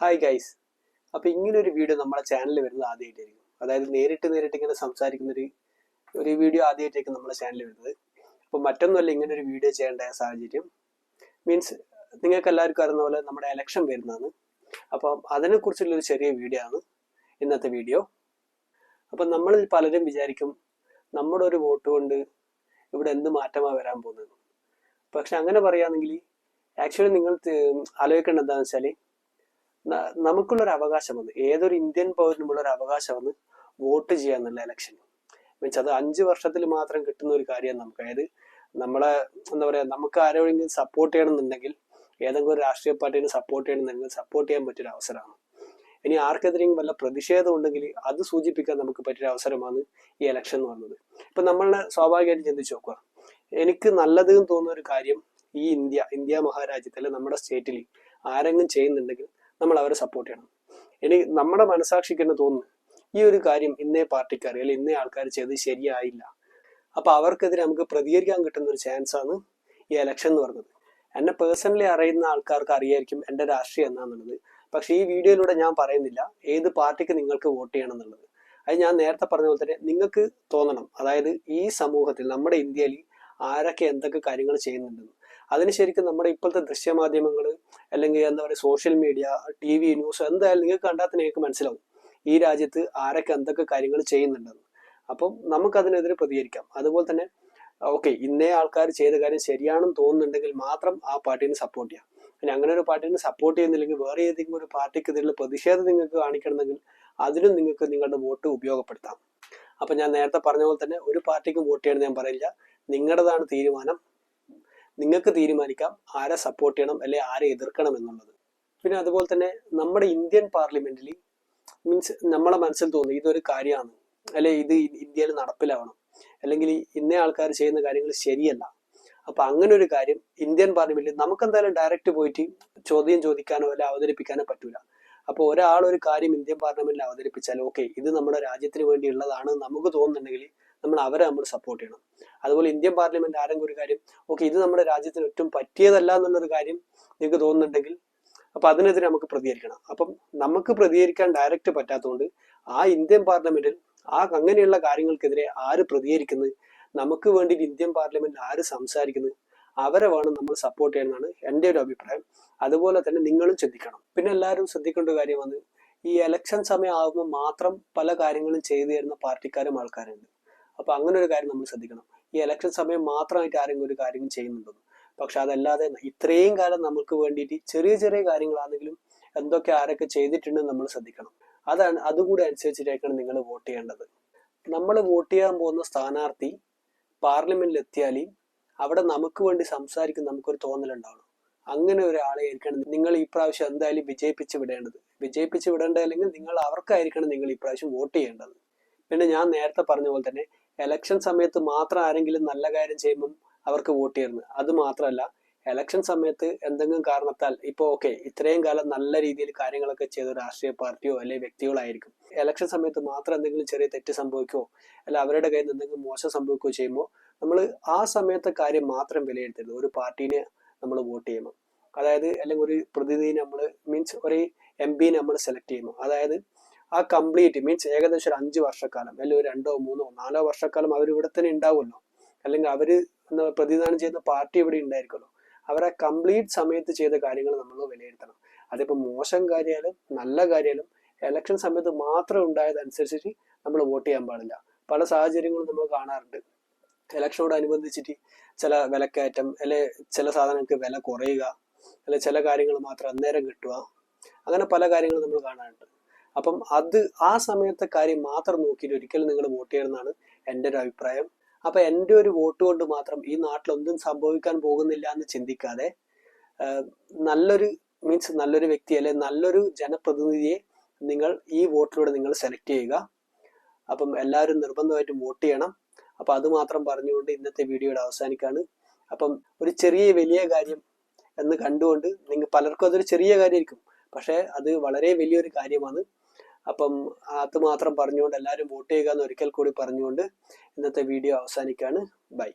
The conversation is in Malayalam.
ഹായ് ഗൈസ് അപ്പോൾ ഒരു വീഡിയോ നമ്മുടെ ചാനലിൽ വരുന്നത് ആദ്യമായിട്ടായിരിക്കും അതായത് നേരിട്ട് നേരിട്ട് ഇങ്ങനെ സംസാരിക്കുന്ന ഒരു ഒരു വീഡിയോ ആദ്യമായിട്ടായിരിക്കും നമ്മുടെ ചാനലിൽ വരുന്നത്. അപ്പോൾ മറ്റൊന്നുമല്ല ഇങ്ങനെ ഒരു വീഡിയോ ചെയ്യേണ്ട സാഹചര്യം. മീൻസ് നിങ്ങൾക്ക് എല്ലാവർക്കും അറിയുന്ന പോലെ നമ്മുടെ എലക്ഷൻ വരുന്നതാണ്. അപ്പോൾ അതിനെക്കുറിച്ചുള്ളൊരു ചെറിയ വീഡിയോ ആണ് ഇന്നത്തെ വീഡിയോ അപ്പം നമ്മളിൽ പലരും വിചാരിക്കും നമ്മുടെ ഒരു വോട്ട് കൊണ്ട് ഇവിടെ എന്ത് മാറ്റമാണ് വരാൻ പോകുന്നത്. പക്ഷെ അങ്ങനെ പറയുകയാണെങ്കിൽ ആക്ച്വലി നിങ്ങൾ ആലോചിക്കേണ്ട എന്താണെന്ന് വെച്ചാൽ നമുക്കുള്ളൊരു അവകാശമാണ് ഏതൊരു ഇന്ത്യൻ പൗരനുമുള്ള ഒരു അവകാശമാണ് വോട്ട് ചെയ്യാന്നുള്ള ഇലക്ഷൻ മീൻസ് അത് അഞ്ച് വർഷത്തിൽ മാത്രം കിട്ടുന്ന ഒരു കാര്യമാണ് നമുക്ക്. അതായത് നമ്മളെ എന്താ പറയാ നമുക്ക് ആരോടെങ്കിലും സപ്പോർട്ട് ചെയ്യണമെന്നുണ്ടെങ്കിൽ ഏതെങ്കിലും ഒരു രാഷ്ട്രീയ പാർട്ടിനെ സപ്പോർട്ട് ചെയ്യണമെന്നുണ്ടെങ്കിൽ സപ്പോർട്ട് ചെയ്യാൻ പറ്റിയൊരു അവസരമാണ്. ഇനി ആർക്കെതിരെയും വല്ല പ്രതിഷേധം ഉണ്ടെങ്കിൽ അത് സൂചിപ്പിക്കാൻ നമുക്ക് പറ്റിയൊരു അവസരമാണ് ഈ ഇലക്ഷൻ എന്ന് പറയുന്നത്. ഇപ്പൊ നമ്മളെ സ്വാഭാവികമായിട്ട് ചിന്തിച്ചു നോക്കുക. എനിക്ക് നല്ലതെന്ന് തോന്നുന്ന ഒരു കാര്യം ഈ ഇന്ത്യ ഇന്ത്യ മഹാരാജ്യത്തിൽ നമ്മുടെ സ്റ്റേറ്റിൽ ആരെങ്കിലും ചെയ്യുന്നുണ്ടെങ്കിൽ നമ്മൾ അവരെ സപ്പോർട്ട് ചെയ്യണം. ഇനി നമ്മുടെ മനസാക്ഷിക്ക് തന്നെ തോന്നുന്നു ഈ ഒരു കാര്യം ഇന്നേ പാർട്ടിക്കാർ അല്ലെങ്കിൽ ഇന്നേ ആൾക്കാർ ചെയ്ത് ശരിയായില്ല. അപ്പൊ അവർക്കെതിരെ നമുക്ക് പ്രതികരിക്കാൻ കിട്ടുന്ന ഒരു ചാൻസ് ആണ് ഈ എലക്ഷൻ എന്ന് പറഞ്ഞത്. എന്നെ പേഴ്സണലി അറിയുന്ന ആൾക്കാർക്ക് അറിയായിരിക്കും എന്റെ രാഷ്ട്രീയം എന്നാന്നുള്ളത് പക്ഷെ ഈ വീഡിയോയിലൂടെ ഞാൻ പറയുന്നില്ല ഏത് പാർട്ടിക്ക് നിങ്ങൾക്ക് വോട്ട് ചെയ്യണം എന്നുള്ളത്. അത് ഞാൻ നേരത്തെ പറഞ്ഞ പോലെ തന്നെ നിങ്ങൾക്ക് തോന്നണം. അതായത് ഈ സമൂഹത്തിൽ നമ്മുടെ ഇന്ത്യയിൽ ആരൊക്കെ എന്തൊക്കെ കാര്യങ്ങൾ ചെയ്യുന്നുണ്ടെന്ന്. അതിന് ശരിക്കും നമ്മുടെ ഇപ്പോഴത്തെ ദൃശ്യമാധ്യമങ്ങൾ അല്ലെങ്കിൽ എന്താ പറയുക social media T V news എന്തായാലും നിങ്ങൾക്ക് കണ്ടാൽ തന്നെ നിങ്ങൾക്ക് മനസ്സിലാവും ഈ രാജ്യത്ത് ആരൊക്കെ എന്തൊക്കെ കാര്യങ്ങൾ ചെയ്യുന്നുണ്ടെന്ന്. അപ്പം നമുക്കതിനെതിരെ പ്രതികരിക്കാം. അതുപോലെ തന്നെ ഓക്കെ ഇന്നേ ആൾക്കാർ ചെയ്ത കാര്യം ശരിയാണെന്ന് തോന്നുന്നുണ്ടെങ്കിൽ മാത്രം ആ പാർട്ടിന് സപ്പോർട്ട് ചെയ്യാം. പിന്നെ അങ്ങനെ ഒരു പാർട്ടിനെ സപ്പോർട്ട് ചെയ്യുന്നില്ലെങ്കിൽ വേറെ ഏതെങ്കിലും ഒരു പാർട്ടിക്കെതിരെയുള്ള പ്രതിഷേധം നിങ്ങൾക്ക് കാണിക്കണമെങ്കിൽ അതിനും നിങ്ങൾക്ക് നിങ്ങളുടെ വോട്ട് ഉപയോഗപ്പെടുത്താം. അപ്പൊ ഞാൻ നേരത്തെ പറഞ്ഞ പോലെ തന്നെ ഒരു പാർട്ടിക്കും വോട്ട് ചെയ്യണമെന്ന് ഞാൻ പറയില്ല. നിങ്ങളുടേതാണ് തീരുമാനം. നിങ്ങൾക്ക് തീരുമാനിക്കാം. ആരെ സപ്പോർട്ട് ചെയ്യണം അല്ലെ ആരെ എതിർക്കണം എന്നുള്ളത്. പിന്നെ അതുപോലെ തന്നെ നമ്മുടെ ഇന്ത്യൻ പാർലമെന്റിൽ മീൻസ് നമ്മളെ മനസ്സിൽ തോന്നി ഇതൊരു കാര്യമാണ്. അല്ലെ ഇത് ഇന്ത്യയിൽ നടപ്പിലാവണം. അല്ലെങ്കിൽ ഇന്ന ആൾക്കാർ ചെയ്യുന്ന കാര്യങ്ങൾ ശരിയല്ല. അപ്പൊ അങ്ങനെ ഒരു കാര്യം ഇന്ത്യൻ പാർലമെന്റിൽ നമുക്ക് എന്തായാലും ഡയറക്റ്റ് പോയിട്ട് ചോദ്യം ചോദിക്കാനോ അല്ലെ അവതരിപ്പിക്കാനോ പറ്റൂല. അപ്പൊ ഒരാൾ ഒരു കാര്യം ഇന്ത്യൻ പാർലമെന്റിൽ അവതരിപ്പിച്ചാൽ ഓക്കെ ഇത് നമ്മുടെ രാജ്യത്തിന് വേണ്ടിയുള്ളതാണ് നമുക്ക് തോന്നുന്നുണ്ടെങ്കിൽ നമ്മൾ അവരെ നമ്മൾ സപ്പോർട്ട് ചെയ്യണം. അതുപോലെ ഇന്ത്യൻ പാർലമെന്റ് ആരെങ്കിലും ഒരു കാര്യം ഓക്കെ ഇത് നമ്മുടെ രാജ്യത്തിന് ഒട്ടും പറ്റിയതല്ല എന്നുള്ളൊരു കാര്യം നിങ്ങൾക്ക് തോന്നുന്നുണ്ടെങ്കിൽ അപ്പൊ അതിനെതിരെ നമുക്ക് പ്രതികരിക്കണം. അപ്പം നമുക്ക് പ്രതികരിക്കാൻ ഡയറക്റ്റ് പറ്റാത്തതുകൊണ്ട് ആ ഇന്ത്യൻ പാർലമെന്റിൽ ആ അങ്ങനെയുള്ള കാര്യങ്ങൾക്കെതിരെ ആര് പ്രതികരിക്കുന്നത് നമുക്ക് വേണ്ടി ഇന്ത്യൻ പാർലമെന്റിൽ ആര് സംസാരിക്കുന്നത് അവരെ വേണം നമ്മൾ സപ്പോർട്ട് ചെയ്യണമെന്നാണ് എന്റെ ഒരു അഭിപ്രായം. അതുപോലെ തന്നെ നിങ്ങളും ചിന്തിക്കണം. പിന്നെ എല്ലാവരും ശ്രദ്ധിക്കേണ്ട കാര്യമാണ് ഈ എലക്ഷൻ സമയം ആകുമ്പോൾ മാത്രം പല കാര്യങ്ങളും ചെയ്തു തരുന്ന പാർട്ടിക്കാരും ആൾക്കാരുണ്ട്. അപ്പൊ അങ്ങനെ ഒരു കാര്യം നമ്മൾ ശ്രദ്ധിക്കണം. ഈ ഇലക്ഷൻ സമയം മാത്രമായിട്ട് ആരെങ്കിലും ഒരു കാര്യം ചെയ്യുന്നുണ്ടെന്ന് പക്ഷെ അതല്ലാതെ ഇത്രയും കാലം നമുക്ക് വേണ്ടിയിട്ട് ചെറിയ ചെറിയ കാര്യങ്ങളാണെങ്കിലും എന്തൊക്കെ ആരൊക്കെ ചെയ്തിട്ടുണ്ടെന്ന് നമ്മൾ ശ്രദ്ധിക്കണം. അതാണ് അതുകൂടി അനുസരിച്ചിട്ടായിരിക്കണം നിങ്ങൾ വോട്ട് ചെയ്യേണ്ടത്. നമ്മൾ വോട്ട് ചെയ്യാൻ പോകുന്ന സ്ഥാനാർത്ഥി പാർലമെന്റിൽ എത്തിയാൽ അവിടെ നമുക്ക് വേണ്ടി സംസാരിക്കും നമുക്കൊരു തോന്നലുണ്ടാവണം. അങ്ങനെ ഒരാളെ ആയിരിക്കണം നിങ്ങൾ ഈ പ്രാവശ്യം എന്തായാലും വിജയിപ്പിച്ച് വിടേണ്ടത്. വിജയിപ്പിച്ച് വിടേണ്ടതല്ലെങ്കിൽ നിങ്ങൾ അവർക്കായിരിക്കണം നിങ്ങൾ ഈ പ്രാവശ്യം വോട്ട് ചെയ്യേണ്ടത്. പിന്നെ ഞാൻ നേരത്തെ പറഞ്ഞ പോലെ തന്നെ എലക്ഷൻ സമയത്ത് മാത്രം ആരെങ്കിലും നല്ല കാര്യം ചെയ്യുമ്പം അവർക്ക് വോട്ട് ചെയ്യുന്നത് അത് മാത്രമല്ല എലക്ഷൻ സമയത്ത് എന്തെങ്കിലും കാരണത്താൽ ഇപ്പോൾ ഓക്കെ ഇത്രയും കാലം നല്ല രീതിയിൽ കാര്യങ്ങളൊക്കെ ചെയ്ത രാഷ്ട്രീയ പാർട്ടിയോ അല്ലെങ്കിൽ വ്യക്തികളോ ആയിരിക്കും. എലക്ഷൻ സമയത്ത് മാത്രം എന്തെങ്കിലും ചെറിയ തെറ്റ് സംഭവിക്കുകയോ അല്ല അവരുടെ കയ്യിൽ നിന്ന് എന്തെങ്കിലും മോശം സംഭവിക്കുകയോ ചെയ്യുമ്പോൾ നമ്മൾ ആ സമയത്തെ കാര്യം മാത്രം വിലയിരുത്തരുത്. ഒരു പാർട്ടീനെ നമ്മൾ വോട്ട് ചെയ്യുമ്പോൾ അതായത് അല്ലെങ്കിൽ ഒരു പ്രതിനിധി നമ്മൾ മീൻസ് ഒരു എം നമ്മൾ സെലക്ട് ചെയ്യുന്നു. അതായത് ആ കംപ്ലീറ്റ് മീൻസ് ഏകദേശം ഒരു അഞ്ച് വർഷക്കാലം അല്ലെങ്കിൽ ഒരു രണ്ടോ മൂന്നോ നാലോ വർഷക്കാലം അവർ ഇവിടെ തന്നെ ഉണ്ടാവുമല്ലോ. അല്ലെങ്കിൽ അവർ പ്രതിദാനം ചെയ്യുന്ന പാർട്ടി ഇവിടെ ഉണ്ടായിരിക്കുമല്ലോ. അവരെ കംപ്ലീറ്റ് സമയത്ത് ചെയ്ത കാര്യങ്ങൾ നമ്മൾ വിലയിരുത്തണം. അതിപ്പോൾ മോശം കാര്യമായാലും നല്ല കാര്യമായാലും ഇലക്ഷൻ സമയത്ത് മാത്രം ഉണ്ടായതനുസരിച്ചിട്ട് നമ്മൾ വോട്ട് ചെയ്യാൻ പാടില്ല. പല സാഹചര്യങ്ങളും നമ്മൾ കാണാറുണ്ട്. ഇലക്ഷനോട് അനുബന്ധിച്ചിട്ട് ചില വിലക്കയറ്റം അല്ലെ ചില സാധനങ്ങൾക്ക് വില കുറയുക അല്ലെ ചില കാര്യങ്ങൾ മാത്രം അന്നേരം കിട്ടുക അങ്ങനെ പല കാര്യങ്ങളും നമ്മൾ കാണാറുണ്ട്. അപ്പം അത് ആ സമയത്തെ കാര്യം മാത്രം നോക്കിയിട്ട് ഒരിക്കലും നിങ്ങൾ വോട്ട് ചെയ്യണമെന്നാണ് എന്റെ ഒരു അഭിപ്രായം. അപ്പൊ എന്റെ ഒരു വോട്ട് കൊണ്ട് മാത്രം ഈ നാട്ടിലൊന്നും സംഭവിക്കാൻ പോകുന്നില്ല എന്ന് ചിന്തിക്കാതെ നല്ലൊരു മീൻസ് നല്ലൊരു വ്യക്തി അല്ലെ നല്ലൊരു ജനപ്രതിനിധിയെ നിങ്ങൾ ഈ വോട്ടിലൂടെ നിങ്ങൾ സെലക്ട് ചെയ്യുക. അപ്പം എല്ലാവരും നിർബന്ധമായിട്ടും വോട്ട് ചെയ്യണം. അപ്പൊ അത് മാത്രം പറഞ്ഞുകൊണ്ട് ഇന്നത്തെ വീഡിയോയുടെ അവസാനിക്കാണ്. അപ്പം ഒരു ചെറിയ വലിയ കാര്യം എന്ന് കണ്ടുകൊണ്ട് നിങ്ങൾ പലർക്കും അതൊരു ചെറിയ കാര്യമായിരിക്കും. പക്ഷേ അത് വളരെ വലിയൊരു കാര്യമാണ്. അപ്പം അത് മാത്രം പറഞ്ഞുകൊണ്ട് എല്ലാവരും വോട്ട് ചെയ്യുക എന്ന് ഒരിക്കൽ കൂടി പറഞ്ഞുകൊണ്ട് ഇന്നത്തെ വീഡിയോ അവസാനിക്കുകയാണ്. ബൈ.